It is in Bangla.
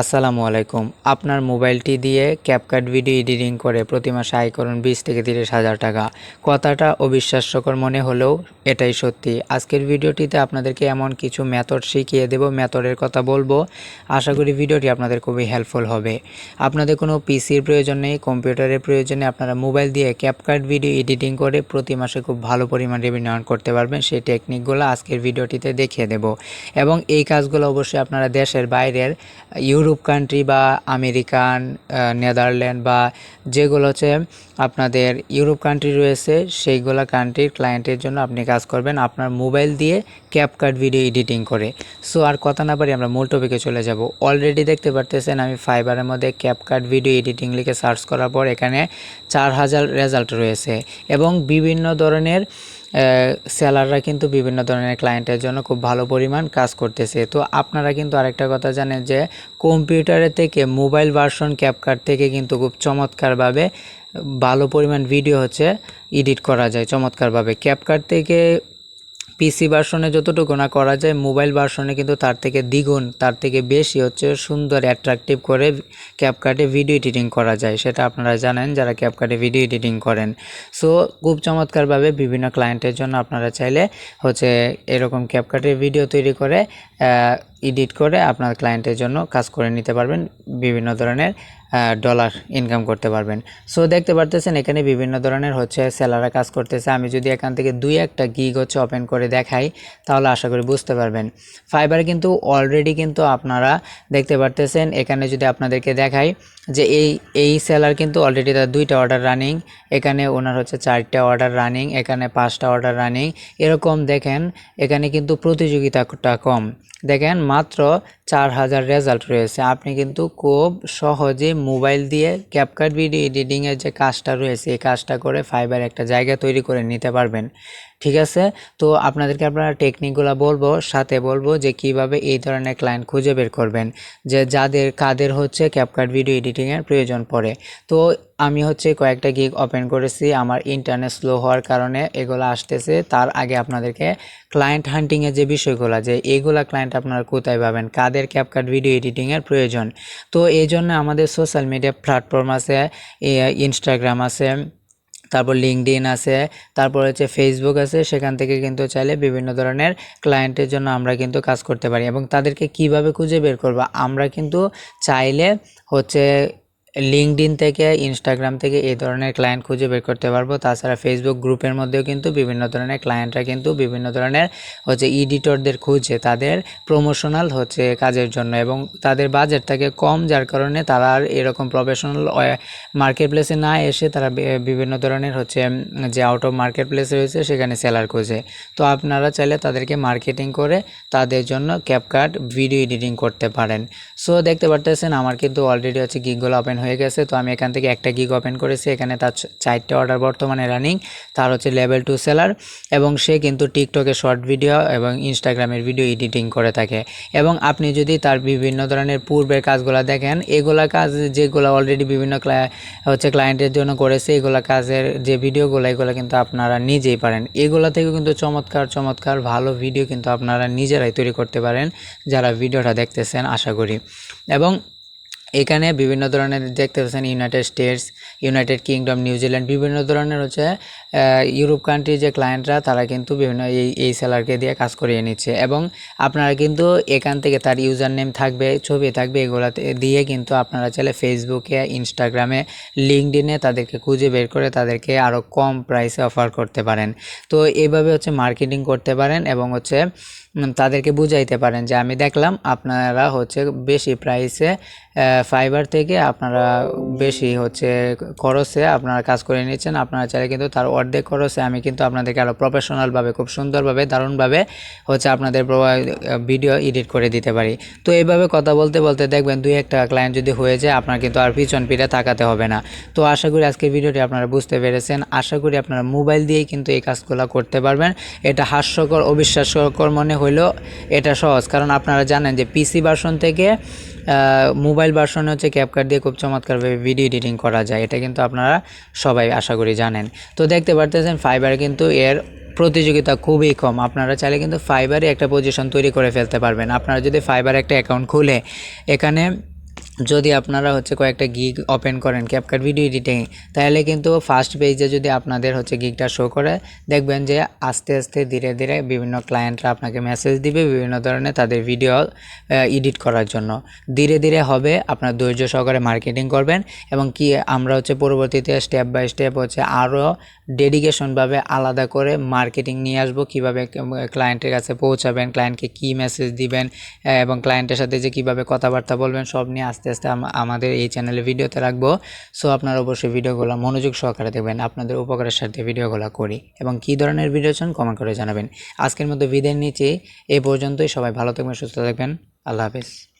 আসসালামু আলাইকুম। আপনার মোবাইলটি দিয়ে ক্যাপকাট ভিডিও এডিটিং করে প্রতি মাসে আয় করুন বিশ থেকে তিরিশ হাজার টাকা। কথাটা অবিশ্বাস্যকর মনে হলেও এটাই সত্যি। আজকের ভিডিওটিতে আপনাদেরকে এমন কিছু মেথড শিখিয়ে দেব মেথডের কথা বলব। আশা করি ভিডিওটি আপনাদের খুবই হেল্পফুল হবে। আপনাদের কোনো পিসির প্রয়োজন নেই, কম্পিউটারের প্রয়োজনে আপনারা মোবাইল দিয়ে ক্যাপকাট ভিডিও এডিটিং করে প্রতি মাসে খুব ভালো পরিমাণ রেভিনিউ আর্ন করতে পারবেন, সেই টেকনিকগুলো আজকের ভিডিওটিতে দেখিয়ে দেব। এবং এই কাজগুলো অবশ্যই আপনারা দেশের বাইরের ইউরোপ কান্ট্রি বা আমেরিকান নেদারল্যান্ড বা যেগুলো হচ্ছে আপনাদের ইউরোপ কান্ট্রি রয়েছে, সেইগুলো কান্ট্রির ক্লায়েন্টের জন্য আপনি কাজ করবেন আপনার মোবাইল দিয়ে ক্যাপকাট ভিডিও এডিটিং করে। সো আর কথা না পারি আমরা মূল টপিকে চলে যাব। অলরেডি দেখতে পারতেছেন আমি ফাইবারের মধ্যে ক্যাপকাট ভিডিও এডিটিং লিখে সার্চ করার পর এখানে চার হাজার রেজাল্ট রয়েছে এবং বিভিন্ন ধরনের সেলাররা কিন্তু বিভিন্ন ধরনের ক্লায়েন্টের জন্য খুব ভালো পরিমাণ কাজ করতেছে। তো আপনারা কিন্তু আরেকটা কথা জানেন যে কম্পিউটারের থেকে মোবাইল ভার্সন ক্যাপকার্ট থেকে কিন্তু খুব চমৎকারভাবে ভালো পরিমাণ ভিডিও হচ্ছে এডিট করা যায়। চমৎকারভাবে ক্যাপকার্ট থেকে পিসি ভার্সনে যতটুকু না করা যায় মোবাইল ভার্সনে কিন্তু তার থেকে দ্বিগুণ, তার থেকে বেশি হচ্ছে সুন্দর অ্যাট্রাকটিভ করে ক্যাপকাটে ভিডিও এডিটিং করা যায়। সেটা আপনারা জানেন যারা ক্যাপকাটে ভিডিও এডিটিং করেন। সো খুব চমৎকারভাবে বিভিন্ন ক্লায়েন্টের জন্য আপনারা চাইলে হচ্ছে এরকম ক্যাপকাটে ভিডিও তৈরি করে এডিট করে আপনার ক্লায়েন্টের জন্য কাজ করে নিতে পারবেন, বিভিন্ন ধরনের ডলার ইনকাম করতে পারবেন। সো দেখতে পারতেছেন এখানে বিভিন্ন ধরনের হচ্ছে সেলাররা কাজ করতেছে। আমি যদি এখান থেকে দুই একটা গিগ হচ্ছে ওপেন করে দেখাই, তাহলে আশা করি বুঝতে পারবেন। ফাইবার কিন্তু অলরেডি কিন্তু আপনারা দেখতে পারতেছেন। এখানে যদি আপনাদেরকে দেখাই যে এই এই সেলার কিন্তু অলরেডি তার দুইটা অর্ডার রানিং এখানে ওনার হচ্ছে চারটা অর্ডার রানিং এখানে পাঁচটা অর্ডার রানিং এরকম দেখেন, এখানে কিন্তু প্রতিযোগিতাটা কম। দেখেন মাত্র চার হাজার রেজাল্ট রয়েছে। আপনি কিন্তু খুব সহজে মোবাইল দিয়ে ক্যাপকাট ভিডিও এডিটিংয়ের যে কাজটা রয়েছে, এই কাজটা করে ফাইবার একটা জায়গা তৈরি করে নিতে পারবেন। ঠিক আছে? তো আপনাদেরকে আপনারা টেকনিকগুলো বলব, সাথে বলব যে কীভাবে এই ধরনের ক্লায়েন্ট খুঁজে বের করবেন, যে যাদের, কাদের হচ্ছে ক্যাপকাট ভিডিও এডিটিংয়ের প্রয়োজন পড়ে। তো আমি হচ্ছে কয়েকটা গিগ ওপেন করেছি, আমার ইন্টারনেট স্লো হওয়ার কারণে এগুলো আসতেছে। তার আগে আপনাদেরকে ক্লায়েন্ট হান্টিংয়ের যে বিষয়গুলো, যে এইগুলা ক্লায়েন্ট আপনারা কোথায় পাবেন, কাদের ক্যাপকাট ভিডিও এডিটিংয়ের প্রয়োজন। তো এই জন্য আমাদের সোশ্যাল মিডিয়া প্ল্যাটফর্ম আছে ইনস্টাগ্রাম আছে, তারপর লিঙ্কডিন আছে, তারপর হচ্ছে ফেসবুক আছে, সেখান থেকে কিন্তু চাইলে বিভিন্ন ধরনের ক্লায়েন্টের জন্য আমরা কিন্তু কাজ করতে পারি এবং তাদেরকে কীভাবে খুঁজে বের করব? আমরা কিন্তু চাইলে হচ্ছে লিঙ্কডিন থেকে ইনস্টাগ্রাম থেকে এই ধরনের ক্লায়েন্ট খুঁজে বের করতে পারব। তাছাড়া ফেসবুক গ্রুপের মধ্যেও কিন্তু বিভিন্ন ধরনের ক্লায়েন্টরা কিন্তু বিভিন্ন ধরনের হচ্ছে এডিটরদের খুঁজে তাদের প্রমোশনাল হচ্ছে কাজের জন্য এবং তাদের বাজেট থাকে কম, যার কারণে তারা আর এরকম প্রফেশনাল মার্কেট প্লেসে না এসে তারা বিভিন্ন ধরনের হচ্ছে যে আউট অফ মার্কেট প্লেস রয়েছে সেখানে সেলার খুঁজে। তো আপনারা চাইলে তাদেরকে মার্কেটিং করে তাদের জন্য ক্যাপকাট ভিডিও এডিটিং করতে পারেন। সো দেখতে পারতেছেন, আমার কিন্তু অলরেডি হচ্ছে গিগগুলো ওপেন হয়ে গেছে, তো আমি এখান থেকে একটা গিগ ওপেন করেছি। এখানে তার চারটে অর্ডার বর্তমানে রানিং তার হচ্ছে লেভেল টু সেলার এবং সে কিন্তু টিকটকে শর্ট ভিডিও এবং ইনস্টাগ্রামের ভিডিও এডিটিং করে থাকে। এবং আপনি যদি তার বিভিন্ন ধরনের পূর্বের কাজগুলো দেখেন, এগুলা কাজ যেগুলো অলরেডি বিভিন্ন হচ্ছে ক্লায়েন্টের জন্য করেছে, এগুলা কাজের যে ভিডিওগুলো এগুলো কিন্তু আপনারা নিজেই পারেন। এগুলো থেকেও কিন্তু চমৎকার চমৎকার ভালো ভিডিও কিন্তু আপনারা নিজেরাই তৈরি করতে পারেন, যারা ভিডিওটা দেখতেছেন, আশা করি। এবং এখানে বিভিন্ন ধরনের দেখতে পাচ্ছেন United States United Kingdom New Zealand বিভিন্ন ধরনের হচ্ছে ইউরোপ কান্ট্রির যে ক্লায়েন্টরা তারা কিন্তু বিভিন্ন এই এই সেলারকে দিয়ে কাজ করিয়ে নিচ্ছে। এবং আপনারা কিন্তু এখান থেকে তার ইউজার নেম থাকবে, ছবি থাকবে, এগুলাতে দিয়ে কিন্তু আপনারা চাইলে ফেসবুকে ইনস্টাগ্রামে লিঙ্কডিনে তাদেরকে খুঁজে বের করে তাদেরকে আরও কম প্রাইসে অফার করতে পারেন। তো এইভাবে হচ্ছে মার্কেটিং করতে পারেন এবং হচ্ছে তাদেরকে বুঝাইতে পারেন যে আমি দেখলাম আপনারা হচ্ছে বেশি প্রাইসে ফাইবার থেকে আপনারা বেশি হচ্ছে খরচে আপনারা কাজ করে নিচ্ছেন। আপনারা চাইলে কিন্তু তার অর্ধেক খরচে আমি কিন্তু আপনাদেরকে আরও প্রফেশনালভাবে খুব সুন্দরভাবে, দারুণভাবে হচ্ছে আপনাদের ভিডিও এডিট করে দিতে পারি। তো এইভাবে কথা বলতে বলতে দেখবেন দুই একটা ক্লায়েন্ট যদি হয়ে যায়, আপনার কিন্তু আর পিছন পিঠে তাকাতে হবে না। তো আশা করি আজকের ভিডিওটি আপনারা বুঝতে পেরেছেন। আশা করি আপনারা মোবাইল দিয়েই কিন্তু এই কাজগুলো করতে পারবেন। এটা হাস্যকর, অবিশ্বাস্যকর মনে হইলেও এটা সহজ। কারণ আপনারা জানেন যে পিসি ভার্সন থেকে মোবাইল ভার্সনে হচ্ছে ক্যাপকাট দিয়ে খুব চমৎকারভাবে ভিডিও এডিটিং করা যায়। এটা কিন্তু আপনারা সবাই আশা করি জানেন। তো দেখতে পারতেছেন ফাইবার কিন্তু এর প্রতিযোগিতা খুবই কম। আপনারা চাইলে কিন্তু ফাইবারে একটা পজিশন তৈরি করে ফেলতে পারবেন। আপনারা যদি ফাইবার একটা অ্যাকাউন্ট খুলে, এখানে যদি আপনারা হচ্ছে কয়েকটা গিগ ওপেন করেন ক্যাপকাট ভিডিও এডিটিং তাহলে কিন্তু ফার্স্ট পেজে যদি আপনাদের হচ্ছে গিগটা শো করে, দেখবেন যে আস্তে আস্তে ধীরে ধীরে বিভিন্ন ক্লায়েন্টরা আপনাকে মেসেজ দিবে বিভিন্ন ধরনের তাদের ভিডিও এডিট করার জন্য। ধীরে ধীরে হবে, আপনার ধৈর্য সহকারে মার্কেটিং করবেন এবং কি আমরা হচ্ছে পরবর্তীতে স্টেপ বাই স্টেপ হচ্ছে আরও ডেডিকেশনভাবে আলাদা করে মার্কেটিং নিয়ে আসব, কীভাবে ক্লায়েন্টের কাছে পৌঁছাবেন ক্লায়েন্টকে কী মেসেজ দিবেন এবং ক্লায়েন্টের সাথে যে কীভাবে কথাবার্তা বলবেন, সব নিয়ে আস্তে আস্তে আমাদের এই চ্যানেলে ভিডিওতে রাখব। সো আপনারা অবশ্যই ভিডিওগুলো মনোযোগ সহকারে দেখবেন, আপনাদের উপকারের সাথে ভিডিওগুলো করি। এবং কি ধরনের ভিডিও চান কমেন্ট করে জানাবেন। আজকের মতো ভিদের নিচে এ পর্যন্তই। সবাই ভালো থাকবেন, সুস্থ থাকবেন। আল্লাহ হাফিজ।